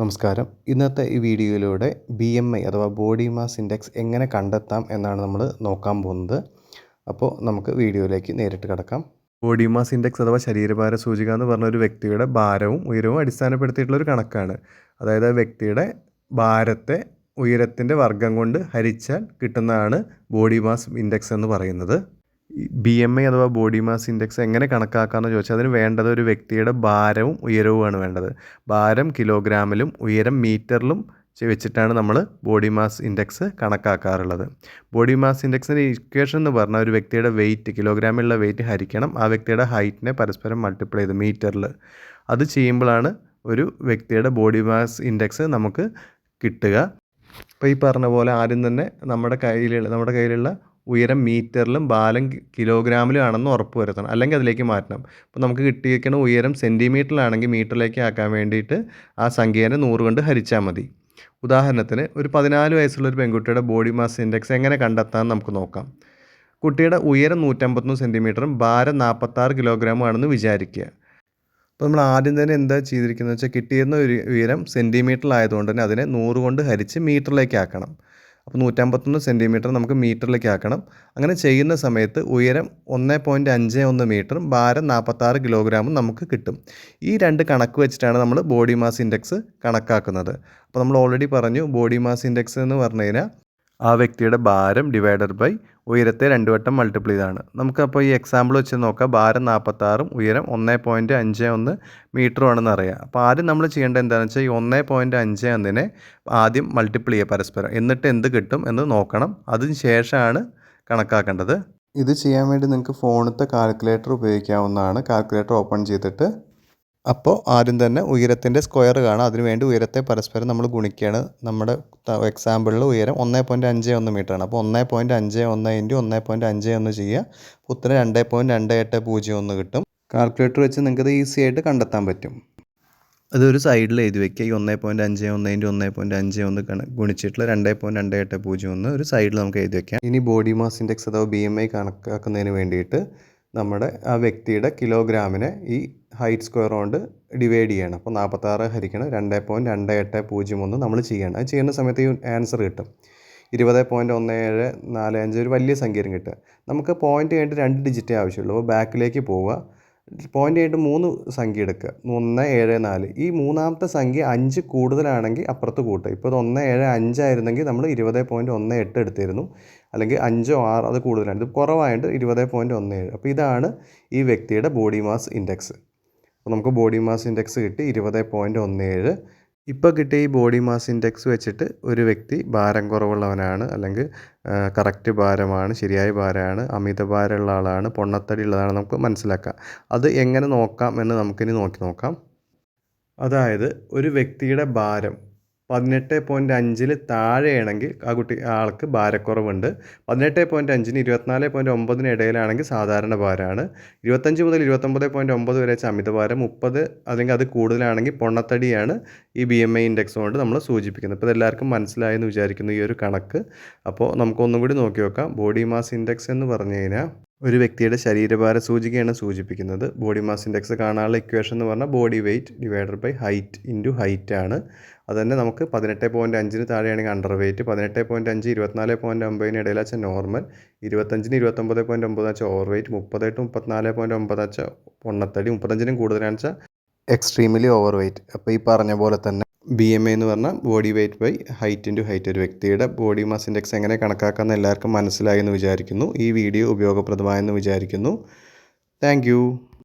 നമസ്കാരം. ഇന്നത്തെ ഈ വീഡിയോയിലൂടെ ബി എം ഐ അഥവാ ബോഡി മാസ് ഇൻഡെക്സ് എങ്ങനെ കണ്ടെത്താം എന്നാണ് നമ്മൾ നോക്കാൻ പോകുന്നത്. അപ്പോൾ നമുക്ക് വീഡിയോയിലേക്ക് നേരിട്ട് കിടക്കാം. ബോഡി മാസ് ഇൻഡെക്സ് അഥവാ ശരീരഭാര സൂചിക എന്ന് പറഞ്ഞ ഒരു വ്യക്തിയുടെ ഭാരവും ഉയരവും അടിസ്ഥാനപ്പെടുത്തിയിട്ടുള്ള ഒരു കണക്കാണ്. അതായത് ആ വ്യക്തിയുടെ ഭാരത്തെ ഉയരത്തിന്റെ വർഗം കൊണ്ട് ഹരിച്ചാൽ കിട്ടുന്നതാണ് ബോഡി മാസ് ഇൻഡെക്സ് എന്ന് പറയുന്നത്. ബി എം ഐ അഥവാ ബോഡി മാസ് ഇൻഡെക്സ് എങ്ങനെ കണക്കാക്കാമെന്ന് ചോദിച്ചാൽ അതിന് വേണ്ടത് ഒരു വ്യക്തിയുടെ ഭാരവും ഉയരവുമാണ് വേണ്ടത്. ഭാരം കിലോഗ്രാമിലും ഉയരം മീറ്ററിലും വെച്ചിട്ടാണ് നമ്മൾ ബോഡി മാസ് ഇൻഡെക്സ് കണക്കാക്കാറുള്ളത്. ബോഡി മാസ് ഇൻഡെക്സിന്റെ ഇക്വേഷൻ എന്ന് പറഞ്ഞാൽ ഒരു വ്യക്തിയുടെ വെയിറ്റ് കിലോഗ്രാമിലുള്ള വെയിറ്റ് ഹരിക്കണം ആ വ്യക്തിയുടെ ഹൈറ്റിനെ പരസ്പരം മൾട്ടിപ്ലൈ ചെയ്ത് മീറ്ററിൽ അത് ചെയ്യുമ്പോഴാണ് ഒരു വ്യക്തിയുടെ ബോഡി മാസ് ഇൻഡെക്സ് നമുക്ക് കിട്ടുക. അപ്പോൾ ഈ പറഞ്ഞ പോലെ ആദ്യം തന്നെ നമ്മുടെ കയ്യിലുള്ള നമ്മുടെ കയ്യിലുള്ള ഉയരം മീറ്ററിലും ബാലം കിലോഗ്രാമിലും ആണെന്ന് ഉറപ്പ് വരുത്തണം. അല്ലെങ്കിൽ അതിലേക്ക് മാറ്റണം. അപ്പോൾ നമുക്ക് കിട്ടിയിരിക്കുന്ന ഉയരം സെന്റിമീറ്ററിലാണെങ്കിൽ മീറ്ററിലേക്ക് ആക്കാൻ വേണ്ടിയിട്ട് ആ സംഖ്യേനെ നൂറ് കൊണ്ട് ഹരിച്ചാൽ മതി. ഉദാഹരണത്തിന് ഒരു പതിനാല് വയസ്സുള്ള ഒരു പെൺകുട്ടിയുടെ ബോഡി മാസ് ഇൻഡെക്സ് എങ്ങനെ കണ്ടെത്താൻ നമുക്ക് നോക്കാം. കുട്ടിയുടെ ഉയരം നൂറ്റമ്പത്തൊന്ന് സെന്റിമീറ്ററും ഭാരം നാൽപ്പത്താറ് കിലോഗ്രാമും ആണെന്ന് വിചാരിക്കുക. അപ്പോൾ നമ്മൾ ആദ്യം തന്നെ എന്താ ചെയ്തിരിക്കുന്നത് വെച്ചാൽ കിട്ടിയിരുന്ന ഒരു ഉയരം സെന്റിമീറ്ററിലായതുകൊണ്ട് തന്നെ അതിനെ നൂറ് കൊണ്ട് ഹരിച്ച് മീറ്ററിലേക്ക് ആക്കണം. അപ്പോൾ നൂറ്റമ്പത്തൊന്ന് സെന്റിമീറ്റർ നമുക്ക് മീറ്ററിലേക്ക് ആക്കണം. അങ്ങനെ ചെയ്യുന്ന സമയത്ത് ഉയരം ഒന്ന് പോയിന്റ് അഞ്ച് ഒന്ന് മീറ്ററും ഭാരം നാൽപ്പത്താറ് കിലോഗ്രാമും നമുക്ക് കിട്ടും. ഈ രണ്ട് കണക്ക് വെച്ചിട്ടാണ് നമ്മൾ ബോഡി മാസ് ഇൻഡെക്സ് കണക്കാക്കുന്നത്. അപ്പോൾ നമ്മൾ ഓൾറെഡി പറഞ്ഞു ബോഡി മാസ് ഇൻഡെക്സ് എന്ന് പറഞ്ഞു കഴിഞ്ഞാൽ ആ വ്യക്തിയുടെ ഭാരം ഡിവൈഡഡ് ബൈ ഉയരത്തെ രണ്ട് വട്ടം മൾട്ടിപ്ലൈ ചെയ്താണ്. നമുക്കപ്പോൾ ഈ എക്സാമ്പിൾ വെച്ച് നോക്കാം. ഭാരം നാൽപ്പത്താറും ഉയരം ഒന്ന് പോയിന്റ് അഞ്ച് ഒന്ന് മീറ്ററുമാണെന്ന് അറിയാം. അപ്പോൾ ആദ്യം നമ്മൾ ചെയ്യേണ്ടത് എന്താണെന്ന് വെച്ചാൽ ഈ ഒന്ന് പോയിന്റ് അഞ്ച് ഒന്നിനെ ആദ്യം മൾട്ടിപ്ലൈ ചെയ്യുക പരസ്പരം. എന്നിട്ട് എന്ത് കിട്ടും എന്ന് നോക്കണം. അതിന് ശേഷമാണ് കണക്കാക്കേണ്ടത്. ഇത് ചെയ്യാൻ വേണ്ടി നിങ്ങൾക്ക് ഫോണിലത്തെ കാൽക്കുലേറ്റർ ഉപയോഗിക്കാവുന്നതാണ്. കാൽക്കുലേറ്റർ ഓപ്പൺ ചെയ്തിട്ട് അപ്പോൾ ആദ്യം തന്നെ ഉയരത്തിന്റെ സ്ക്വയർ കാണാം. അതിനുവേണ്ടി ഉയരത്തെ പരസ്പരം നമ്മൾ ഗുണിക്കുകയാണ്. നമ്മുടെ എക്സാമ്പിളിൽ ഉയരം ഒന്നേ പോയിന്റ് അഞ്ച് ഒന്ന് മീറ്ററാണ് അപ്പോൾ ഒന്നേ പോയിന്റ് അഞ്ച് ഒന്ന് ഇന്റു ഒന്നേ പോയിന്റ് അഞ്ച് ഒന്ന് ചെയ്യുക. ഉത്തരം രണ്ട് പോയിന്റ് രണ്ട് എട്ട് പൂജ്യം ഒന്ന് കിട്ടും. കാൽക്കുലേറ്റർ വെച്ച് നിങ്ങൾക്കത് ഈസി ആയിട്ട് കണ്ടെത്താൻ പറ്റും. അതൊരു സൈഡിൽ എഴുതി വെക്കുക. ഈ ഒന്നേ പോയിന്റ് അഞ്ച് ഒന്ന് ഇന്റു ഒന്ന് പോയിന്റ് അഞ്ച് ഒന്ന് ഗുണിച്ചിട്ടുള്ള രണ്ട് പോയിന്റ് രണ്ട് എട്ട് പൂജ്യം ഒന്ന് ഒരു സൈഡിൽ നമുക്ക് എഴുതി വെക്കാം. ഇനി ബോഡി മാസ് ഇൻഡെക്സ് അഥവാ ബി എം ഐ കണക്കാക്കുന്നതിന് വേണ്ടിയിട്ട് നമ്മുടെ ആ വ്യക്തിയുടെ കിലോഗ്രാമിനെ ഈ ഹൈറ്റ് സ്ക്വയർ കൊണ്ട് ഡിവൈഡ് ചെയ്യണം. അപ്പോൾ നാൽപ്പത്താറ് ഹരിക്കണം രണ്ട് പോയിന്റ് രണ്ട് എട്ട് പൂജ്യം ഒന്ന് നമ്മൾ ചെയ്യണം. അത് ചെയ്യുന്ന സമയത്ത് ഈ ആൻസർ കിട്ടും. ഇരുപത് പോയിന്റ് ഒന്ന് ഏഴ് നാല് അഞ്ച് ഒരു വലിയ സംഖ്യയും കിട്ടുക. നമുക്ക് പോയിന്റ് കഴിഞ്ഞിട്ട് രണ്ട് ഡിജിറ്റേ ആവശ്യമുള്ളൂ. അപ്പോൾ ബാക്കിലേക്ക് പോവുക. പോയിന്റ് ആയിട്ട് മൂന്ന് സംഖ്യ എടുക്കുക. ഒന്ന് ഏഴ് നാല്. ഈ മൂന്നാമത്തെ സംഖ്യ അഞ്ച് കൂടുതലാണെങ്കിൽ അപ്പുറത്ത് കൂട്ടുക. ഇപ്പോൾ ഇത് ഒന്ന് ഏഴ് അഞ്ചായിരുന്നെങ്കിൽ നമ്മൾ ഇരുപത് പോയിന്റ് ഒന്ന് എട്ട് എടുത്തിരുന്നു. അല്ലെങ്കിൽ അഞ്ചോ ആറ് അത് കൂടുതലാണ്. ഇത് കുറവായിട്ട് ഇരുപത് പോയിന്റ് ഒന്ന് ഏഴ്. അപ്പോൾ ഇതാണ് ഈ വ്യക്തിയുടെ ബോഡി മാസ് ഇൻഡെക്സ് അപ്പോൾ നമുക്ക് ബോഡി മാസ് ഇൻഡെക്സ് കിട്ടി ഇരുപത് പോയിന്റ് ഒന്ന് ഏഴ്. ഇപ്പോൾ കിട്ടിയ ഈ ബോഡി മാസ് ഇൻഡെക്സ് വെച്ചിട്ട് ഒരു വ്യക്തി ഭാരം കുറവുള്ളവനാണ് അല്ലെങ്കിൽ കറക്റ്റ് ഭാരമാണ് ശരിയായ ഭാരമാണ് അമിത ഭാരമുള്ള ആളാണ് പൊണ്ണത്തടി ഉള്ളതാണ് നമുക്ക് മനസ്സിലാക്കാം. അത് എങ്ങനെ നോക്കാം എന്ന് നമുക്കിനി നോക്കി നോക്കാം. അതായത് ഒരു വ്യക്തിയുടെ ഭാരം പതിനെട്ട് പോയിന്റ് അഞ്ചിൽ താഴെയാണെങ്കിൽ ആ കുട്ടി ആൾക്ക് ഭാരക്കുറവുണ്ട്. പതിനെട്ട് പോയിന്റ് അഞ്ചിന് ഇരുപത്തിനാല് പോയിന്റ് ഒമ്പതിന് ഇടയിലാണെങ്കിൽ സാധാരണ ഭാരമാണ് ഇരുപത്തഞ്ച് മുതൽ ഇരുപത്തൊമ്പത് പോയിന്റ് ഒമ്പത് വരെ അമിതഭാരം മുപ്പത് അല്ലെങ്കിൽ അത് കൂടുതലാണെങ്കിൽ പൊണ്ണത്തടിയാണ് ഈ ബി എം ഐ ഇൻഡെക്സ് കൊണ്ട് നമ്മൾ സൂചിപ്പിക്കുന്നത്. ഇപ്പോൾ ഇതെല്ലാവർക്കും മനസ്സിലായെന്ന് വിചാരിക്കുന്നു ഈ ഒരു കണക്ക്. അപ്പോൾ നമുക്കൊന്നും കൂടി നോക്കി നോക്കാം. ബോഡി മാസ് ഇൻഡെക്സ് എന്ന് പറഞ്ഞു കഴിഞ്ഞാൽ ഒരു വ്യക്തിയുടെ ശരീരഭാര സൂചികയാണ് സൂചിപ്പിക്കുന്നത്. ബോഡി മാസ് ഇൻഡെക്സ് കാണാനുള്ള ഇക്വേഷൻ എന്ന് പറഞ്ഞാൽ body weight divided by height into height ആണ്. അതുതന്നെ നമുക്ക് പതിനെട്ട് പോയിന്റ് അഞ്ചിന് താഴെയാണെങ്കിൽ അണ്ടർ വെയ്റ്റ് പതിനെട്ട് പോയിന്റ് അഞ്ച് ഇരുപത്തിനാല് പോയിന്റ് ഒമ്പതിന് ഇടയിൽ വെച്ചാൽ നോർമൽ ഇരുപത്തഞ്ചിന് ഇരുപത്തൊമ്പത് പോയിന്റ് ഒമ്പത് വെച്ചാൽ ഓവർ വെയ്റ്റ് മുപ്പത് ടു മുപ്പത്തിനാല് പോയിന്റ് ഒമ്പത് വെച്ചാൽ പൊണ്ണത്തടി മുപ്പത്തഞ്ചിനും കൂടുതലാണ് വെച്ചാൽ എക്സ്ട്രീംലി ഓവർ വെയ്റ്റ് അപ്പോൾ ഈ പറഞ്ഞ പോലെ തന്നെ ബി എം എ എന്ന് പറഞ്ഞാൽ body weight by height into height ഒരു വ്യക്തിയുടെ ബോഡി മാസ് ഇൻഡെക്സ് എങ്ങനെ കണക്കാക്കാമെന്ന് എല്ലാവർക്കും മനസ്സിലായെന്ന് വിചാരിക്കുന്നു. ഈ വീഡിയോ ഉപയോഗപ്രദമായെന്ന് വിചാരിക്കുന്നു. താങ്ക്